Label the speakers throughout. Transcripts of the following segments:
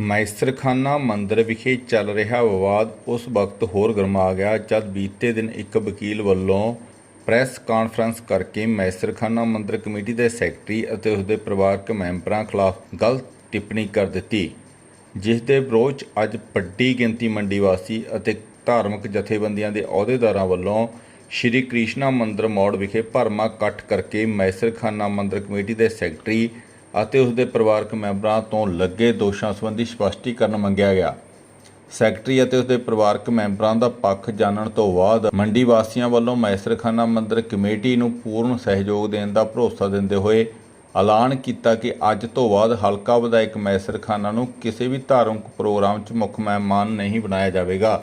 Speaker 1: ਮੈਸਰਖਾਨਾ ਮੰਦਰ ਵਿਖੇ ਚੱਲ ਰਿਹਾ ਵਿਵਾਦ, ਉਸ ਵਕਤ ਹੋਰ ਗਰਮਾ ਗਿਆ ਜਦ ਬੀਤੇ ਦਿਨ ਇੱਕ ਵਕੀਲ ਵੱਲੋਂ ਪ੍ਰੈਸ ਕਾਨਫਰੰਸ ਕਰਕੇ ਮੈਸਰਖਾਨਾ ਮੰਦਰ ਕਮੇਟੀ ਦੇ ਸੈਕਟਰੀ ਅਤੇ ਉਸ ਦੇ ਪਰਿਵਾਰਕ ਮੈਂਬਰਾਂ ਖਿਲਾਫ ਗਲਤ ਟਿੱਪਣੀ ਕਰ ਦਿੱਤੀ, ਜਿਸ ਦੇ ਵਿਰੋਧ 'ਚ ਅੱਜ ਵੱਡੀ ਗਿਣਤੀ ਮੰਡੀ ਵਾਸੀ ਅਤੇ ਧਾਰਮਿਕ ਜਥੇਬੰਦੀਆਂ ਦੇ ਅਹੁਦੇਦਾਰਾਂ ਵੱਲੋਂ ਸ਼੍ਰੀ ਕ੍ਰਿਸ਼ਨਾ ਮੰਦਰ ਮੋੜ ਵਿਖੇ ਭਰਮਾ ਇਕੱਠ ਕਰਕੇ ਮੈਸਰਖਾਨਾ ਮੰਦਰ ਕਮੇਟੀ ਦੇ ਸੈਕਟਰੀ ਅਤੇ ਉਸ ਦੇ ਪਰਿਵਾਰਕ ਮੈਂਬਰਾਂ ਤੋਂ ਲੱਗੇ ਦੋਸ਼ਾਂ ਸੰਬੰਧੀ ਸਪਸ਼ਟੀਕਰਨ ਮੰਗਿਆ ਗਿਆ। ਸੈਕਟਰੀ ਅਤੇ ਉਸ ਦੇ ਪਰਿਵਾਰਕ ਮੈਂਬਰਾਂ ਦਾ ਪੱਖ ਜਾਣਨ ਤੋਂ ਬਾਅਦ ਮੰਡੀ ਵਾਸੀਆਂ ਵੱਲੋਂ ਮੈਸਰਖਾਨਾ ਮੰਦਰ ਕਮੇਟੀ ਨੂੰ ਪੂਰਨ ਸਹਿਯੋਗ ਦੇਣ ਦਾ ਭਰੋਸਾ ਦਿੰਦੇ ਹੋਏ ਐਲਾਨ ਕੀਤਾ ਕਿ ਅੱਜ ਤੋਂ ਬਾਅਦ ਹਲਕਾ ਵਿਧਾਇਕ ਮੈਸਰਖਾਨਾ ਨੂੰ ਕਿਸੇ ਵੀ ਧਾਰਮਿਕ ਪ੍ਰੋਗਰਾਮ 'ਚ ਮੁੱਖ ਮਹਿਮਾਨ ਨਹੀਂ ਬਣਾਇਆ ਜਾਵੇਗਾ।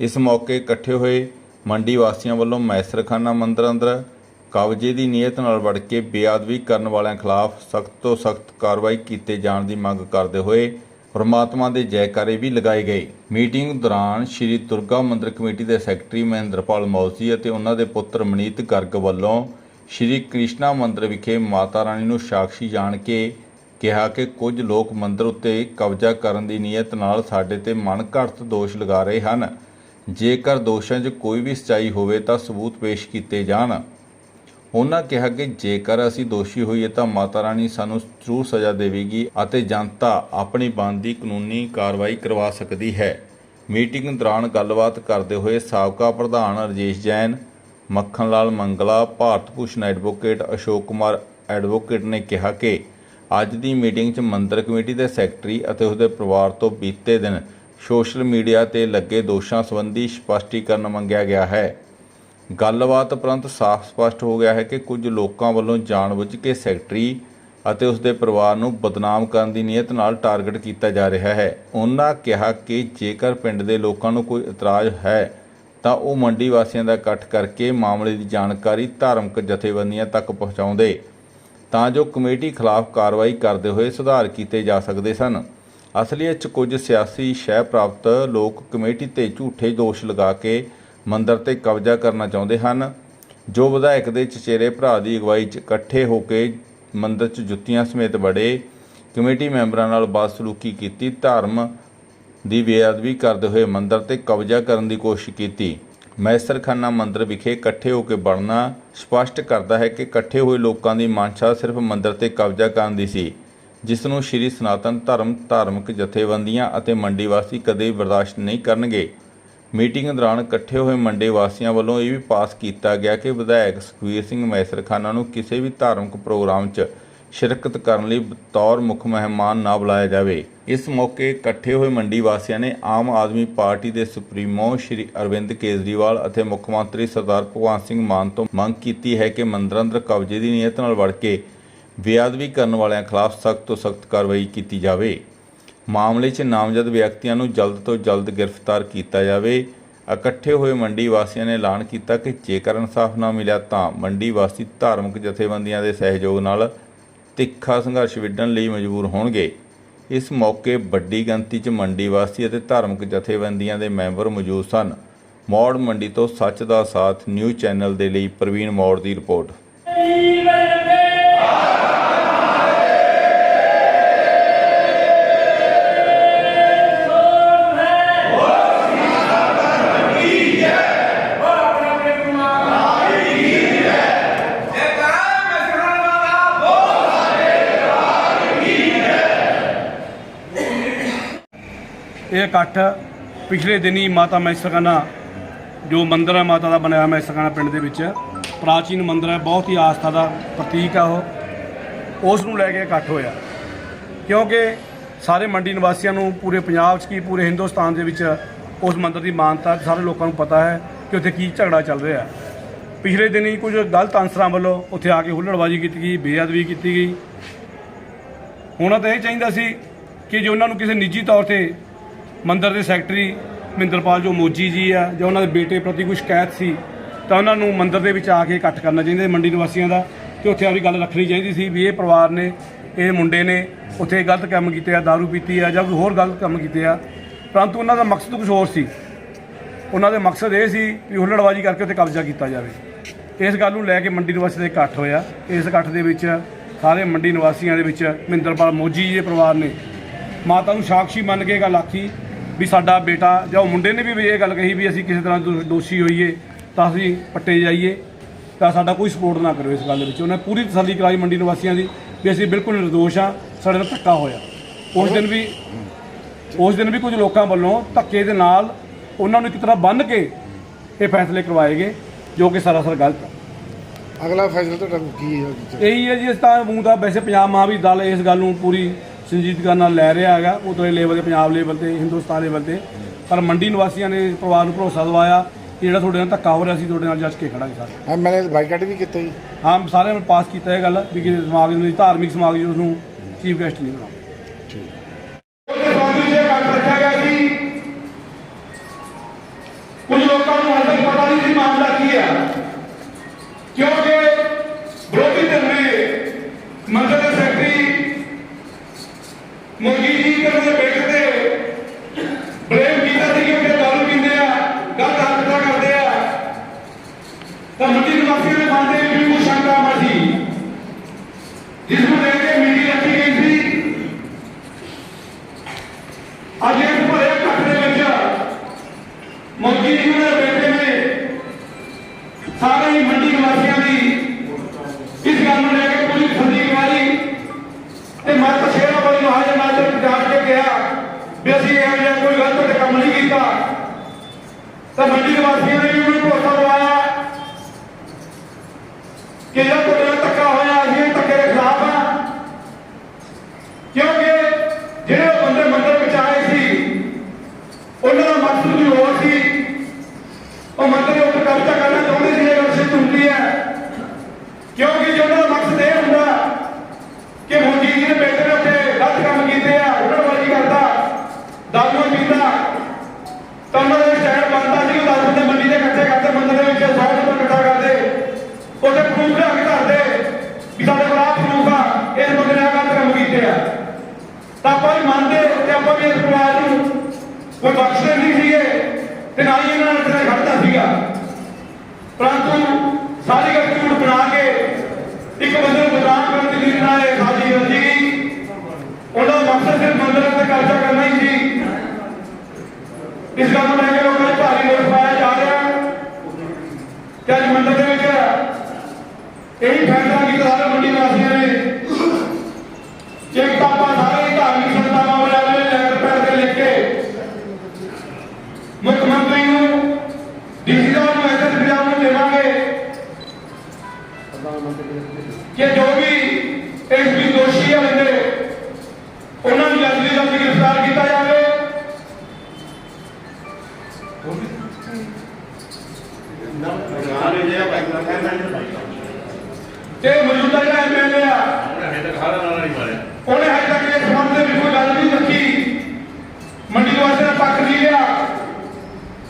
Speaker 1: ਇਸ ਮੌਕੇ ਇਕੱਠੇ ਹੋਏ ਮੰਡੀ ਵਾਸੀਆਂ ਵੱਲੋਂ ਮੈਸਰਖਾਨਾ ਮੰਦਰ ਅੰਦਰ ਕਬਜ਼ੇ ਦੀ ਨੀਅਤ ਨਾਲ ਵੜ ਕੇ ਬੇਅਦਬੀ ਕਰਨ ਵਾਲਿਆਂ ਖਿਲਾਫ ਸਖਤ ਤੋਂ ਸਖਤ ਕਾਰਵਾਈ ਕੀਤੇ ਜਾਣ ਦੀ ਮੰਗ ਕਰਦੇ ਹੋਏ ਪਰਮਾਤਮਾ ਦੇ ਜੈਕਾਰੇ ਵੀ ਲਗਾਏ ਗਏ। ਮੀਟਿੰਗ ਦੌਰਾਨ ਸ੍ਰੀ ਦੁਰਗਾ ਮੰਦਿਰ ਕਮੇਟੀ ਦੇ ਸੈਕਟਰੀ ਮਹਿੰਦਰਪਾਲ ਮੌਜੀ ਅਤੇ ਉਹਨਾਂ ਦੇ ਪੁੱਤਰ ਮਨੀਤ ਗਰਗ ਵੱਲੋਂ ਸ੍ਰੀ ਕ੍ਰਿਸ਼ਨਾ ਮੰਦਿਰ ਵਿਖੇ ਮਾਤਾ ਰਾਣੀ ਨੂੰ ਸਾਖੀ ਜਾਣ ਕੇ ਕਿਹਾ ਕਿ ਕੁਝ ਲੋਕ ਮੰਦਿਰ ਉੱਤੇ ਕਬਜ਼ਾ ਕਰਨ ਦੀ ਨੀਅਤ ਨਾਲ ਸਾਡੇ ਤੇ ਮਨਘੜਤ ਦੋਸ਼ ਲਗਾ ਰਹੇ ਹਨ। ਜੇਕਰ ਦੋਸ਼ਾਂ 'ਚ ਕੋਈ ਵੀ ਸਚਾਈ ਹੋਵੇ ਤਾਂ ਸਬੂਤ ਪੇਸ਼ ਕੀਤੇ ਜਾਣ। ਉਹਨਾਂ ਕਿਹਾ ਕਿ ਜੇਕਰ ਅਸੀਂ ਦੋਸ਼ੀ ਹੋਈਏ ਤਾਂ ਮਾਤਾ ਰਾਣੀ ਸਾਨੂੰ ਜ਼ਰੂਰ ਸਜ਼ਾ ਦੇਵੇਗੀ ਅਤੇ ਜਨਤਾ ਆਪਣੀ ਬਣਦੀ ਕਾਨੂੰਨੀ ਕਾਰਵਾਈ ਕਰਵਾ ਸਕਦੀ ਹੈ। ਮੀਟਿੰਗ ਦੌਰਾਨ ਗੱਲਬਾਤ ਕਰਦੇ ਹੋਏ ਸਾਬਕਾ ਪ੍ਰਧਾਨ ਰਜੇਸ਼ ਜੈਨ ਮੱਖਣ ਲਾਲ ਮੰਗਲਾ, ਭਾਰਤ ਭੂਸ਼ਣ ਐਡਵੋਕੇਟ ਅਸ਼ੋਕ ਕੁਮਾਰ ਐਡਵੋਕੇਟ ਨੇ ਕਿਹਾ ਕਿ ਅੱਜ ਦੀ ਮੀਟਿੰਗ 'ਚ ਮੰਦਰ ਕਮੇਟੀ ਦੇ ਸੈਕਟਰੀ ਅਤੇ ਉਸਦੇ ਪਰਿਵਾਰ ਤੋਂ ਬੀਤੇ ਦਿਨ ਸੋਸ਼ਲ ਮੀਡੀਆ ਤੇ ਲੱਗੇ ਦੋਸ਼ਾਂ ਸੰਬੰਧੀ ਸਪਸ਼ਟੀਕਰਨ ਮੰਗਿਆ ਗਿਆ ਹੈ। ਗੱਲਬਾਤ ਉਪਰੰਤ ਸਾਫ਼ ਸਪਸ਼ਟ ਹੋ ਗਿਆ ਹੈ ਕਿ ਕੁਝ ਲੋਕਾਂ ਵੱਲੋਂ ਜਾਣਬੁੱਝ ਕੇ ਸੈਕਟਰੀ ਅਤੇ ਉਸ ਦੇ ਪਰਿਵਾਰ ਨੂੰ ਬਦਨਾਮ ਕਰਨ ਦੀ ਨੀਅਤ ਨਾਲ ਟਾਰਗੇਟ ਕੀਤਾ ਜਾ ਰਿਹਾ ਹੈ। ਉਹਨਾਂ ਕਿਹਾ ਕਿ ਜੇਕਰ ਪਿੰਡ ਦੇ ਲੋਕਾਂ ਨੂੰ ਕੋਈ ਇਤਰਾਜ਼ ਹੈ, ਤਾਂ ਉਹ ਮੰਡੀ ਵਾਸੀਆਂ ਦਾ ਇਕੱਠ ਕਰਕੇ ਮਾਮਲੇ ਦੀ ਜਾਣਕਾਰੀ ਧਾਰਮਿਕ ਜਥੇਬੰਦੀਆਂ ਤੱਕ ਪਹੁੰਚਾਉਂਦੇ, ਤਾਂ ਜੋ ਕਮੇਟੀ ਖਿਲਾਫ ਕਾਰਵਾਈ ਕਰਦੇ ਹੋਏ ਸੁਧਾਰ ਕੀਤੇ ਜਾ ਸਕਦੇ ਸਨ। ਅਸਲੀਅਤ 'ਚ ਕੁਝ ਸਿਆਸੀ ਸ਼ਹਿ ਪ੍ਰਾਪਤ ਲੋਕ ਕਮੇਟੀ ਤੇ ਝੂਠੇ ਦੋਸ਼ ਲਗਾ ਕੇ ਮੰਦਰ ਤੇ ਕਬਜ਼ਾ ਕਰਨਾ ਚਾਹੁੰਦੇ ਹਨ। ਜੋ ਵਿਧਾਇਕ ਦੇ ਚਚੇਰੇ ਭਰਾ ਦੀ ਅਗਵਾਈ 'ਚ ਇਕੱਠੇ ਹੋ ਕੇ ਮੰਦਰ 'ਚ ਜੁੱਤੀਆਂ ਸਮੇਤ ਬੜੇ ਕਮੇਟੀ ਮੈਂਬਰਾਂ ਨਾਲ ਬਦਸਲੂਕੀ ਕੀਤੀ, ਧਰਮ ਦੀ ਬੇਅਦਬੀ ਕਰਦੇ ਹੋਏ ਮੰਦਰ ਤੇ ਕਬਜ਼ਾ ਕਰਨ ਦੀ ਕੋਸ਼ਿਸ਼ ਕੀਤੀ। ਮੈਸਰਖਾਨਾ ਮੰਦਰ ਵਿਖੇ ਇਕੱਠੇ ਹੋ ਕੇ ਬਣਨਾ ਸਪਸ਼ਟ ਕਰਦਾ ਹੈ ਕਿ ਇਕੱਠੇ ਹੋਏ ਲੋਕਾਂ ਦੀ ਮਨਸ਼ਾ ਸਿਰਫ ਮੰਦਰ ਤੇ ਕਬਜ਼ਾ ਕਰਨ ਦੀ ਸੀ, ਜਿਸ ਨੂੰ ਸ਼੍ਰੀ ਸਨਾਤਨ ਧਰਮ ਧਾਰਮਿਕ ਜਥੇਬੰਦੀਆਂ ਅਤੇ ਮੰਡੀ ਵਾਸੀ ਕਦੇ ਬਰਦਾਸ਼ਤ ਨਹੀਂ ਕਰਨਗੇ। ਮੀਟਿੰਗ ਦੌਰਾਨ ਇਕੱਠੇ ਹੋਏ ਮੰਡੀ ਵਾਸੀਆਂ ਵੱਲੋਂ ਇਹ ਵੀ ਪਾਸ ਕੀਤਾ ਗਿਆ ਕਿ ਵਿਧਾਇਕ ਸੁਖਵੀਰ ਸਿੰਘ ਮੈਸਰਖਾਨਾ ਨੂੰ ਕਿਸੇ ਵੀ ਧਾਰਮਿਕ ਪ੍ਰੋਗਰਾਮ 'ਚ ਸ਼ਿਰਕਤ ਕਰਨ ਲਈ ਬਤੌਰ ਮੁੱਖ ਮਹਿਮਾਨ ਨਾ ਬੁਲਾਇਆ ਜਾਵੇ। ਇਸ ਮੌਕੇ ਇਕੱਠੇ ਹੋਏ ਮੰਡੀ ਵਾਸੀਆਂ ਨੇ ਆਮ ਆਦਮੀ ਪਾਰਟੀ ਦੇ ਸੁਪਰੀਮੋ ਸ਼੍ਰੀ ਅਰਵਿੰਦ ਕੇਜਰੀਵਾਲ ਅਤੇ ਮੁੱਖ ਮੰਤਰੀ ਸਰਦਾਰ ਭਗਵੰਤ ਸਿੰਘ ਮਾਨ ਤੋਂ ਮੰਗ ਕੀਤੀ ਹੈ ਕਿ ਮੰਦਰਾਂ ਅੰਦਰ ਕਬਜ਼ੇ ਦੀ ਨੀਅਤ ਨਾਲ ਵੜ ਕੇ ਬੇਅਦਬੀ ਕਰਨ ਵਾਲਿਆਂ ਖਿਲਾਫ ਸਖਤ ਤੋਂ ਸਖਤ ਕਾਰਵਾਈ ਕੀਤੀ ਜਾਵੇ। ਮਾਮਲੇ 'ਚ ਨਾਮਜ਼ਦ ਵਿਅਕਤੀਆਂ ਨੂੰ ਜਲਦ ਤੋਂ ਜਲਦ ਗ੍ਰਿਫਤਾਰ ਕੀਤਾ ਜਾਵੇ। ਇਕੱਠੇ ਹੋਏ ਮੰਡੀ ਵਾਸੀਆਂ ਨੇ ਐਲਾਨ ਕੀਤਾ ਕਿ ਜੇਕਰ ਇਨਸਾਫ ਨਾ ਮਿਲਿਆ ਤਾਂ ਮੰਡੀ ਵਾਸੀ ਧਾਰਮਿਕ ਜਥੇਬੰਦੀਆਂ ਦੇ ਸਹਿਯੋਗ ਨਾਲ ਤਿੱਖਾ ਸੰਘਰਸ਼ ਵਿੱਢਣ ਲਈ ਮਜਬੂਰ ਹੋਣਗੇ। ਇਸ ਮੌਕੇ ਵੱਡੀ ਗਿਣਤੀ 'ਚ ਮੰਡੀ ਵਾਸੀ ਅਤੇ ਧਾਰਮਿਕ ਜਥੇਬੰਦੀਆਂ ਦੇ ਮੈਂਬਰ ਮੌਜੂਦ ਸਨ। ਮੌੜ ਮੰਡੀ ਤੋਂ ਸੱਚ ਦਾ ਸਾਥ ਨਿਊਜ਼ ਚੈਨਲ ਦੇ ਲਈ ਪ੍ਰਵੀਨ ਮੌੜ ਦੀ ਰਿਪੋਰਟ।
Speaker 2: ਇਹ ਇਕੱਠ ਪਿਛਲੇ ਦਿਨੀ ਮਾਤਾ ਮੈਸਰਕਾਨਾ ਜੋ ਮੰਦਿਰ ਹੈ ਮਾਤਾ ਦਾ ਬਣਾਇਆ ਮੈਸਰਕਾਨਾ ਪਿੰਡ ਦੇ ਵਿੱਚ, ਪ੍ਰਾਚੀਨ ਮੰਦਿਰ ਹੈ, ਬਹੁਤ ਹੀ ਆਸਥਾ ਦਾ ਪ੍ਰਤੀਕ ਆ ਉਹ, ਉਸ ਨੂੰ ਲੈ ਕੇ ਇਕੱਠ ਹੋਇਆ। ਕਿਉਂਕਿ ਸਾਰੇ ਮੰਡੀ ਨਿਵਾਸੀਆਂ ਨੂੰ ਪੂਰੇ ਪੰਜਾਬ 'ਚ ਕੀ, ਪੂਰੇ ਹਿੰਦੁਸਤਾਨ ਦੇ ਵਿੱਚ ਉਸ ਮੰਦਿਰ ਦੀ ਮਾਨਤਾ ਸਾਰੇ ਲੋਕਾਂ ਨੂੰ ਪਤਾ ਹੈ ਕਿ ਉੱਥੇ ਕੀ ਝਗੜਾ ਚੱਲ ਰਿਹਾ। ਹੈ ਪਿਛਲੇ ਦਿਨੀ ਕੁਝ ਗਲਤ ਅਨਸਰਾਂ ਵੱਲੋਂ ਉੱਥੇ ਆ ਕੇ ਹੁੱਲੜਬਾਜ਼ੀ ਕੀਤੀ ਗਈ, ਬੇਅਦਬੀ ਕੀਤੀ ਗਈ। ਹੁਣ ਤਾਂ ਇਹ ਚਾਹੀਦਾ ਸੀ ਕਿ ਜੇ ਉਹਨਾਂ ਨੂੰ ਕਿਸੇ ਨਿੱਜੀ ਤੌਰ ਤੇ ਮੰਦਰ ਦੇ ਸੈਕਟਰੀ ਮਹਿੰਦਰਪਾਲ ਜੋ ਮੋਜੀ ਜੀ ਆ, ਜਾਂ ਉਹਨਾਂ ਦੇ ਬੇਟੇ ਪ੍ਰਤੀ ਕੋਈ ਸ਼ਿਕਾਇਤ ਸੀ, ਤਾਂ ਉਹਨਾਂ ਨੂੰ ਮੰਦਰ ਦੇ ਵਿੱਚ ਆ ਕੇ ਇਕੱਠ ਕਰਨਾ ਚਾਹੀਦਾ ਮੰਡੀ ਨਿਵਾਸੀਆਂ ਦਾ, ਤੇ ਉੱਥੇ ਆਪਣੀ ਗੱਲ ਰੱਖਣੀ ਚਾਹੀਦੀ ਸੀ ਵੀ ਇਹ ਪਰਿਵਾਰ ਨੇ, ਇਹ ਮੁੰਡੇ ਨੇ ਉੱਥੇ ਗਲਤ ਕੰਮ ਕੀਤੇ ਆ दारू ਪੀਤੀ ਆ, ਜਾਂ ਕੋਈ ਹੋਰ ਗਲਤ ਕੰਮ ਕੀਤੇ ਆ। ਪਰੰਤੂ ਉਹਨਾਂ ਦਾ ਮਕਸਦ ਕੁਝ ਹੋਰ ਸੀ। ਉਹਨਾਂ ਦੇ ਮਕਸਦ ਇਹ ਸੀ ਵੀ ਹੁੱਲੜਬਾਜ਼ੀ ਕਰਕੇ ਉੱਥੇ ਕਬਜ਼ਾ ਕੀਤਾ ਜਾਵੇ। ਇਸ ਗੱਲ ਨੂੰ ਲੈ ਕੇ ਮੰਡੀ ਨਿਵਾਸੀ ਦੇ ਇਕੱਠ ਹੋਇਆ। ਇਸ ਇਕੱਠ ਦੇ ਵਿੱਚ ਸਾਰੇ ਮੰਡੀ ਨਿਵਾਸੀਆਂ ਦੇ ਵਿੱਚ ਮਹਿੰਦਰਪਾਲ ਮੋਜੀ ਜੀ ਦੇ ਪਰਿਵਾਰ ਨੇ
Speaker 3: ਮਾਤਾ ਨੂੰ ਸਾਖੀ ਮੰਨ ਕੇ ਗੱਲ ਆਖੀ। ਵੀ ਸਾਡਾ ਬੇਟਾ ਜਾਂ ਉਹ ਮੁੰਡੇ ਨੇ ਵੀ ਇਹ ਗੱਲ ਕਹੀ ਵੀ ਅਸੀਂ ਕਿਸੇ ਤਰ੍ਹਾਂ ਦੋ- ਦੋਸ਼ੀ ਹੋਈਏ ਤਾਂ ਅਸੀਂ ਪੱਟੇ ਜਾਈਏ ਤਾਂ ਸਾਡਾ ਕੋਈ ਸਪੋਰਟ ਨਾ ਕਰੋ ਇਸ ਗੱਲ ਦੇ ਵਿੱਚ। ਉਹਨੇ ਪੂਰੀ ਤਸੱਲੀ ਕਰਾਈ ਮੰਡੀ ਨਿਵਾਸੀਆਂ ਦੀ ਵੀ ਅਸੀਂ ਬਿਲਕੁਲ ਨਿਰਦੋਸ਼ ਆ ਸਾਡੇ ਨਾਲ ਧੱਕਾ ਹੋਇਆ। ਉਸ ਦਿਨ ਵੀ ਉਸ ਦਿਨ ਵੀ ਕੁਝ ਲੋਕਾਂ ਵੱਲੋਂ ਧੱਕੇ ਦੇ ਨਾਲ ਉਹਨਾਂ ਨੂੰ ਇੱਕ ਤਰ੍ਹਾਂ ਬੰਨ੍ਹ ਕੇ ਇਹ ਫੈਸਲੇ ਕਰਵਾਏ ਗਏ ਜੋ ਕਿ ਸਰਾਸਰ ਗਲਤ ਹੈ।
Speaker 4: ਅਗਲਾ ਫੈਸਲਾ ਤੁਹਾਡਾ ਕੀ ਹੈ
Speaker 3: ਇਹੀ ਹੈ ਜੀ ਇਸ ਤਾਂ ਮੂੰਹ ਦਾ ਵੈਸੇ ਪੰਜਾਬ ਮਹਾਂਵੀ ਦਲ ਇਸ ਗੱਲ ਨੂੰ ਪੂਰੀ ਸੰਜੀਦਗੀ ਨਾਲ ਲੈ ਰਿਹਾ ਹੈਗਾ ਉਤਲੇ ਲੈਵਲ ਤੇ ਪੰਜਾਬ ਲੈਵਲ ਤੇ ਹਿੰਦੁਸਤਾਨ ਲੈਵਲ ਤੇ। ਪਰ ਮੰਡੀ ਨਿਵਾਸੀਆਂ ਨੇ ਪਰਿਵਾਰ ਨੂੰ ਭਰੋਸਾ ਦਿਵਾਇਆ ਕਿ ਜਿਹੜਾ ਤੁਹਾਡੇ ਨਾਲ ਧੱਕਾ ਹੋ ਰਿਹਾ ਸੀ ਤੁਹਾਡੇ ਨਾਲ ਜੱਜ ਕੇ ਖੜਾਂਗੇ ਸਾਰੇ।
Speaker 4: ਐਮਐਲਏ ਬਾਈਕਾਟ ਵੀ ਕੀਤਾ ਜੀ।
Speaker 3: ਹਾਂ ਸਾਰਿਆਂ ਨੇ ਪਾਸ ਕੀਤਾ ਇਹ ਗੱਲ ਵੀ ਕਿਸੇ ਸਮਾਗਮ ਦੀ ਧਾਰਮਿਕ ਸਮਾਗਮ ਨੂੰ ਚੀਫ ਗੈਸਟ ਨਹੀਂ
Speaker 2: ਸੀ ਕੁਝ ਲੋਕਾਂ ਨੂੰ ਹਾਲੇ ਤੱਕ ਪਤਾ ਨਹੀਂ ਸੀ ਮਾਮਲਾ ਕੀ ਹੈ। ਕਿਉਂਕਿ Porque ਇਸ ਗੱਲ ਨੂੰ ਲੈ ਕੇ ਲੋਕਾਂ 'ਚ ਭਾਰੀ ਰੋਸ ਪਾਇਆ ਜਾ ਰਿਹਾ ਤੇ ਅੱਜ ਮੰਦਿਰ ਦੇ ਵਿੱਚ ਇਹੀ ਫੈਸਲਾ ਕੀਤਾ ਸਾਰੇ ਮੰਡੀ ਵਾਸੀਆਂ ਨੇ। ਕਿ ਆਪਾਂ ਸਾਰੇ ਧਾਰਮਿਕ ਸੰਸਥਾਵਾਂ ਵਾਲਿਆਂ ਲੈਟਰ ਪੈਡ ਤੇ ਲਿਖ ਕੇ ਮੁੱਖ ਮੰਤਰੀ ਨੂੰ ਡੀਸੀ ਸਾਹਿਬ ਨੂੰ ਐਸਐਸ ਪੰਜਾਬ ਨੂੰ ਦੇਵਾਂਗੇ ਕਿ ਜੋ ਵੀ ਇਸ ਵੀ ਦੋਸ਼ੀ ਹੈ ਬੰਦੇ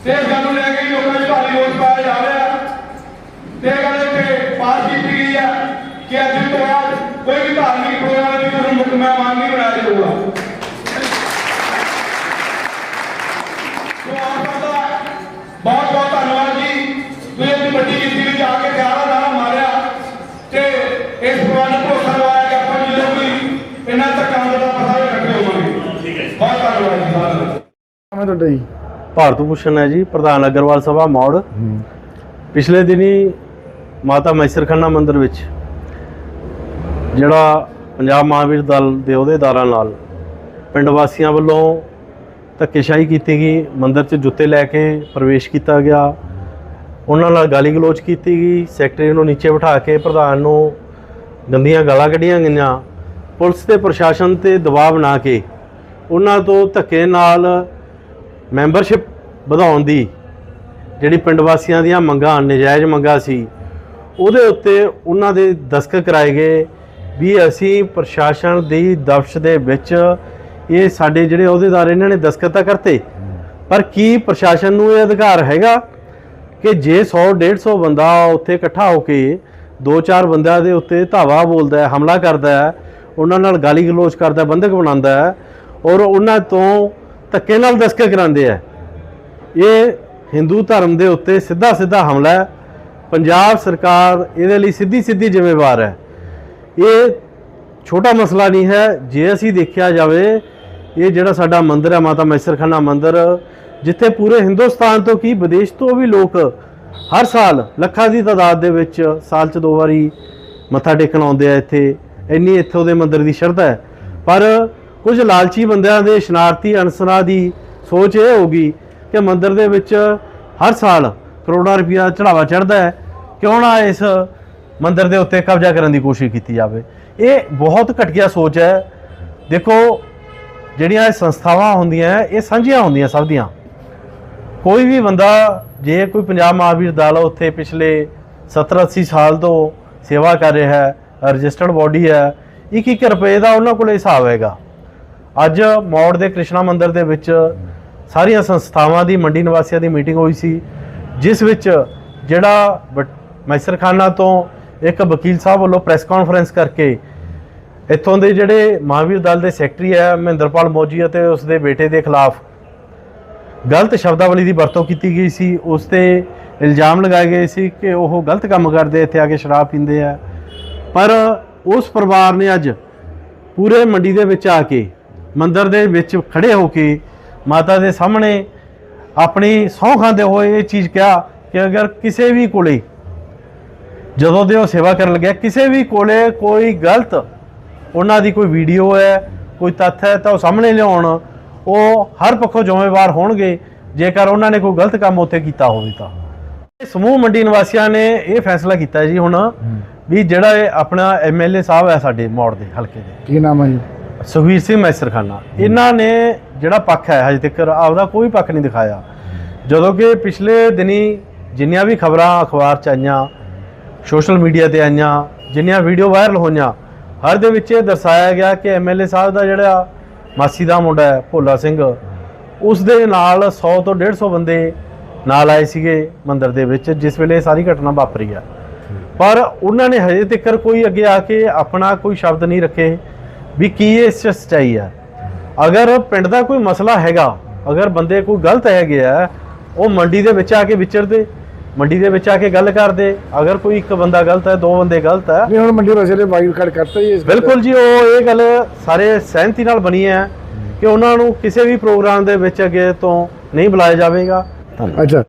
Speaker 2: ਤੇ ਇਸ ਗੱਲ ਨੂੰ ਲੈ ਕੇ ਹੀ ਲੋਕਾਂ 'ਚ ਭਾਰੀ ਰੋਸ ਪਾਇਆ ਜਾ ਰਿਹਾ। ਤੇ ਇਹ ਗੱਲ ਇੱਥੇ ਪਾਸ ਕੀਤੀ ਗਈ ਆ ਕਿ ਅੱਜ ਤੋਂ ਬਾਅਦ ਕੋਈ ਵੀ ਧਾਰਮਿਕ ਪ੍ਰੋਗਰਾਮ ਵਿੱਚ ਉਹਨੂੰ ਮੁੱਖ ਮਹਿਮਾਨ ਨਹੀਂ ਬਣਾਇਆ ਜਾਊਗਾ। ਬਹੁਤ ਬਹੁਤ ਧੰਨਵਾਦ ਜੀ। ਤੁਸੀਂ ਵੱਡੀ ਗਿਣਤੀ ਵਿੱਚ ਆ ਕੇ ਪਿਆਰਾ ਮਾਰਿਆ ਤੇ ਇਸ ਪਰਿਵਾਰ ਨੂੰ ਭਰੋਸਾ ਦਵਾਇਆ ਕਿ ਆਪਾਂ ਜਦੋਂ ਵੀ ਇਹਨਾਂ ਤੱਕ ਦਾ ਪਤਾ ਰੱਖੇ ਹੋਵਾਂਗੇ। ਠੀਕ ਹੈ ਬਹੁਤ ਧੰਨਵਾਦ ਜੀ ਸਾਰਿਆਂ ਦਾ
Speaker 4: ਮੈਂ ਤੁਹਾਡਾ ਜੀ।
Speaker 5: ਭਾਰਤ ਭੂਸ਼ਣ ਹੈ ਜੀ ਪ੍ਰਧਾਨ ਅਗਰਵਾਲ ਸਭਾ ਮੌੜ। ਪਿਛਲੇ ਦਿਨੀ ਮਾਤਾ ਮੈਸਰਖਾਨਾ ਮੰਦਿਰ ਵਿੱਚ ਜਿਹੜਾ ਪੰਜਾਬ ਮਹਾਂਵੀਰ ਦਲ ਦੇ ਅਹੁਦੇਦਾਰਾਂ ਨਾਲ ਪਿੰਡ ਵਾਸੀਆਂ ਵੱਲੋਂ ਧੱਕੇਸ਼ਾਹੀ ਕੀਤੀ ਗਈ ਮੰਦਿਰ 'ਚ ਜੁੱਤੇ ਲੈ ਕੇ ਪ੍ਰਵੇਸ਼ ਕੀਤਾ ਗਿਆ। ਉਹਨਾਂ ਨਾਲ ਗਾਲੀ ਗਲੋਚ ਕੀਤੀ ਗਈ ਸੈਕਟਰੀ ਨੂੰ ਨੀਚੇ ਬਿਠਾ ਕੇ ਪ੍ਰਧਾਨ ਨੂੰ ਗੰਦੀਆਂ ਗਾਲਾਂ ਕੱਢੀਆਂ ਗਈਆਂ। ਪੁਲਿਸ ਤੇ ਪ੍ਰਸ਼ਾਸਨ ਤੇ ਦਬਾਅ ਬਣਾ ਕੇ ਉਹਨਾਂ ਤੋਂ ਧੱਕੇ ਨਾਲ ਮੈਂਬਰਸ਼ਿਪ ਵਧਾਉਣ ਦੀ ਜਿਹੜੀ ਪਿੰਡ ਵਾਸੀਆਂ ਦੀਆਂ ਮੰਗਾਂ, ਨਜਾਇਜ਼ ਮੰਗਾਂ ਸੀ, ਉਹਦੇ ਉੱਤੇ ਉਹਨਾਂ ਦੇ ਦਸਤਖਤ ਕਰਾਏ ਗਏ ਵੀ ਅਸੀਂ ਪ੍ਰਸ਼ਾਸਨ ਦੀ ਦਫਸ਼ ਦੇ ਵਿੱਚ ਇਹ ਸਾਡੇ ਜਿਹੜੇ ਅਹੁਦੇਦਾਰ ਇਹਨਾਂ ਨੇ ਦਸਤਖਤ ਤਾਂ ਕਰਤੇ, ਪਰ ਕੀ ਪ੍ਰਸ਼ਾਸਨ ਨੂੰ ਇਹ ਅਧਿਕਾਰ ਹੈਗਾ ਕਿ ਜੇ 100 150 ਬੰਦਾ ਉੱਥੇ ਇਕੱਠਾ ਹੋ ਕੇ ਦੋ ਚਾਰ ਬੰਦਿਆਂ ਦੇ ਉੱਤੇ ਧਾਵਾ ਬੋਲਦਾ ਹੈ, ਹਮਲਾ ਕਰਦਾ ਹੈ, ਉਹਨਾਂ ਨਾਲ ਗਾਲੀ ਗਲੋਚ ਕਰਦਾ ਹੈ, ਬੰਦਕ ਬਣਾਉਂਦਾ ਹੈ ਔਰ ਉਹਨਾਂ ਤੋਂ ਧੱਕੇ ਨਾਲ ਦਸਤਖਤ ਕਰਾਉਂਦੇ ਆ। ਇਹ ਹਿੰਦੂ ਧਰਮ ਦੇ ਉੱਤੇ ਸਿੱਧਾ ਸਿੱਧਾ ਹਮਲਾ ਹੈ। ਪੰਜਾਬ ਸਰਕਾਰ ਇਹਦੇ ਲਈ ਸਿੱਧੀ ਸਿੱਧੀ ਜ਼ਿੰਮੇਵਾਰ ਹੈ। ਇਹ ਛੋਟਾ ਮਸਲਾ ਨਹੀਂ ਹੈ। ਜੇ ਅਸੀਂ ਦੇਖਿਆ ਜਾਵੇ, ਇਹ ਜਿਹੜਾ ਸਾਡਾ ਮੰਦਿਰ ਹੈ, ਮਾਤਾ ਮੈਸਰਖਾਨਾ ਮੰਦਿਰ, ਜਿੱਥੇ ਪੂਰੇ ਹਿੰਦੁਸਤਾਨ ਤੋਂ ਕੀ, ਵਿਦੇਸ਼ ਤੋਂ ਵੀ ਲੋਕ ਹਰ ਸਾਲ ਲੱਖਾਂ ਦੀ ਤਾਦਾਦ ਦੇ ਵਿੱਚ ਸਾਲ 'ਚ ਦੋ ਵਾਰੀ ਮੱਥਾ ਟੇਕਣ ਆਉਂਦੇ ਆ ਇੱਥੇ। ਇੰਨੀ ਇੱਥੋਂ ਦੇ ਮੰਦਿਰ ਦੀ ਸ਼ਰਧਾ ਹੈ। ਪਰ ਕੁਝ ਲਾਲਚੀ ਬੰਦਿਆਂ ਦੇ ਸ਼ਨਾਰਤੀ ਅਨਸਰਾਂ ਦੀ ਸੋਚ ਇਹ ਹੋਗੀ ਕਿ ਮੰਦਿਰ ਦੇ ਵਿੱਚ ਹਰ ਸਾਲ ਕਰੋੜਾਂ ਰੁਪਇਆ ਚੜਾਵਾ ਚੜਦਾ ਹੈ। ਕਿਉਂ ਨਾ ਇਸ ਮੰਦਿਰ ਦੇ ਉੱਤੇ ਕਬਜ਼ਾ ਕਰਨ ਦੀ ਕੋਸ਼ਿਸ਼ ਕੀਤੀ ਜਾਵੇ। ਇਹ ਬਹੁਤ ਘਟੀਆ ਸੋਚ ਹੈ। ਦੇਖੋ ਜਿਹੜੀਆਂ ਇਹ ਸੰਸਥਾਵਾਂ ਹੁੰਦੀਆਂ ਹੈ, ਇਹ ਸਾਂਝੀਆਂ ਹੁੰਦੀਆਂ ਸਭ ਦੀਆਂ। ਕੋਈ ਵੀ ਬੰਦਾ ਜੇ ਕੋਈ ਪੰਜਾਬ ਮਹਾਵੀਰ ਦਲ ਉੱਥੇ ਪਿਛਲੇ 70 80 ਸਾਲ ਤੋਂ ਸੇਵਾ ਕਰ ਰਿਹਾ ਹੈ ਰਜਿਸਟਰਡ ਬਾਡੀ ਹੈ ਇੱਕ ਇੱਕ ਰੁਪਏ ਦਾ ਉਹਨਾਂ ਕੋਲ ਹਿਸਾਬ ਹੈਗਾ। ਅੱਜ ਮੌੜ ਦੇ ਕ੍ਰਿਸ਼ਨਾ ਮੰਦਿਰ ਦੇ ਵਿੱਚ ਸਾਰੀਆਂ ਸੰਸਥਾਵਾਂ ਦੀ, ਮੰਡੀ ਨਿਵਾਸੀਆਂ ਦੀ ਮੀਟਿੰਗ ਹੋਈ ਸੀ, ਜਿਸ ਵਿੱਚ ਜਿਹੜਾ ਵਟ- ਮੈਸਰਖਾਨਾ ਤੋਂ ਇੱਕ ਵਕੀਲ ਸਾਹਿਬ ਵੱਲੋਂ ਪ੍ਰੈਸ ਕਾਨਫਰੰਸ ਕਰਕੇ ਇੱਥੋਂ ਦੇ ਜਿਹੜੇ ਮਹਾਵੀਰ ਦਲ ਦੇ ਸੈਕਟਰੀ ਹੈ, ਮਹਿੰਦਰਪਾਲ ਮੋਜੀ ਅਤੇ ਉਸ ਦੇ ਬੇਟੇ ਦੇ ਖਿਲਾਫ ਗਲਤ ਸ਼ਬਦਾਵਲੀ ਦੀ ਵਰਤੋਂ ਕੀਤੀ ਗਈ ਸੀ, ਉਸ ਤੇ ਇਲਜ਼ਾਮ ਲਗਾਏ ਗਏ ਸੀ ਕਿ ਉਹ ਗਲਤ ਕੰਮ ਕਰਦੇ, ਇੱਥੇ ਆ ਕੇ ਸ਼ਰਾਬ ਪੀਂਦੇ ਆ। ਪਰ ਉਸ ਪਰਿਵਾਰ ਨੇ ਅੱਜ ਪੂਰੇ ਮੰਡੀ ਦੇ ਵਿੱਚ ਆ ਕੇ ਮੰਦਿਰ ਦੇ ਵਿੱਚ ਖੜੇ ਹੋ ਕੇ ਮਾਤਾ ਦੇ ਸਾਹਮਣੇ ਆਪਣੀ ਸਹੁੰ ਖਾਂਦੇ ਹੋਏ ਇਹ ਚੀਜ਼ ਕਿਹਾ ਕਿ ਅਗਰ ਕਿਸੇ ਵੀ ਕੋਲੇ ਜਦੋਂ ਦੇ ਉਹ ਸੇਵਾ ਕਰਨ ਲੱਗਿਆ ਕਿਸੇ ਵੀ ਕੋਲੇ ਕੋਈ ਗਲਤ ਉਹਨਾਂ ਦੀ ਕੋਈ ਵੀਡੀਓ ਹੈ ਕੋਈ ਤੱਥ ਹੈ ਤਾਂ ਉਹ ਸਾਹਮਣੇ ਲਿਆਉਣ ਉਹ ਹਰ ਪੱਖੋਂ ਜ਼ਿੰਮੇਵਾਰ ਹੋਣਗੇ। ਜੇਕਰ ਉਹਨਾਂ ਨੇ ਕੋਈ ਗਲਤ ਕੰਮ ਉੱਥੇ ਕੀਤਾ ਹੋਵੇ ਤਾਂ। ਇਹ ਸਮੂਹ ਮੰਡੀ ਨਿਵਾਸੀਆਂ ਨੇ ਇਹ ਫੈਸਲਾ ਕੀਤਾ ਜੀ ਹੁਣ ਵੀ ਜਿਹੜਾ ਇਹ ਆਪਣਾ ਐਮਐਲਏ ਸਾਹਿਬ ਹੈ ਸਾਡੇ ਮੌੜ ਦੇ ਹਲਕੇ ਦੇ।
Speaker 4: ਕੀ ਨਾਮ ਹੈ ਜੀ?
Speaker 5: ਸੁਖਵੀਰ ਸਿੰਘ ਮੈਸਰਖਾਨਾ, ਇਹਨਾਂ ਨੇ ਜਿਹੜਾ ਪੱਖ ਹੈ ਹਜੇ ਤੱਕ ਆਪਦਾ ਕੋਈ ਪੱਖ ਨਹੀਂ ਦਿਖਾਇਆ। ਜਦੋਂ ਕਿ ਪਿਛਲੇ ਦਿਨੀ ਜਿੰਨੀਆਂ ਵੀ ਖਬਰਾਂ ਅਖਬਾਰ ਚ ਆਈਆਂ, ਸੋਸ਼ਲ ਮੀਡੀਆ ਤੇ ਆਈਆਂ, ਜਿੰਨੀਆਂ ਵੀਡੀਓ ਵਾਇਰਲ ਹੋਈਆਂ, ਹਰ ਦੇ ਵਿੱਚ ਇਹ ਦਰਸਾਇਆ ਗਿਆ ਕਿ ਐਮਐਲਏ ਸਾਹਿਬ ਦਾ ਜਿਹੜਾ ਮਾਸੀ ਦਾ ਮੁੰਡਾ ਹੈ, ਭੋਲਾ ਸਿੰਘ, ਉਸ ਦੇ ਨਾਲ 100 ਤੋਂ 150 ਬੰਦੇ ਨਾਲ ਆਏ ਸੀਗੇ ਮੰਦਰ ਦੇ ਵਿੱਚ, ਜਿਸ ਵੇਲੇ ਇਹ ਸਾਰੀ ਘਟਨਾ ਵਾਪਰੀ ਆ। ਪਰ ਉਹਨਾਂ ਨੇ ਹਜੇ ਤੱਕ ਕੋਈ ਅੱਗੇ ਆ ਕੇ ਆਪਣਾ ਕੋਈ ਸ਼ਬਦ ਨਹੀਂ ਰੱਖੇ। ਵੀ ਕੀ ਇਸ 'ਚ ਸੱਚਾਈ ਹੈ ਅਗਰ ਪਿੰਡ ਦਾ ਕੋਈ ਮਸਲਾ ਹੈਗਾ ਅਗਰ ਬੰਦੇ ਕੋਈ ਗਲਤ ਹੈਗੇ ਆ ਉਹ ਮੰਡੀ ਦੇ ਵਿੱਚ ਆ ਕੇ ਵਿਚਰਦੇ ਮੰਡੀ ਦੇ ਵਿੱਚ ਆ ਕੇ ਗੱਲ ਕਰਦੇ। ਅਗਰ ਕੋਈ ਇੱਕ ਬੰਦਾ ਗਲਤ ਹੈ ਦੋ ਬੰਦੇ ਗਲਤ ਹੈ
Speaker 4: ਨਹੀਂ ਹੁਣ ਮੰਡੀ ਵਾਸੀਆਂ ਨੇ ਵਾਈਟ ਕਾਰਡ ਕਰਤਾ ਜੀ ਇਸ ਦਾ।
Speaker 5: ਬਿਲਕੁਲ ਜੀ ਉਹ ਇਹ ਗੱਲ ਸਾਰੇ ਸਹਿਮਤੀ ਨਾਲ ਬਣੀ ਹੈ ਕਿ ਉਹਨਾਂ ਨੂੰ ਕਿਸੇ ਵੀ ਪ੍ਰੋਗਰਾਮ ਦੇ ਵਿੱਚ ਅੱਗੇ ਤੋਂ ਨਹੀਂ ਬੁਲਾਇਆ ਜਾਵੇਗਾ। ਧੰਨਵਾਦ।
Speaker 4: ਅੱਛਾ।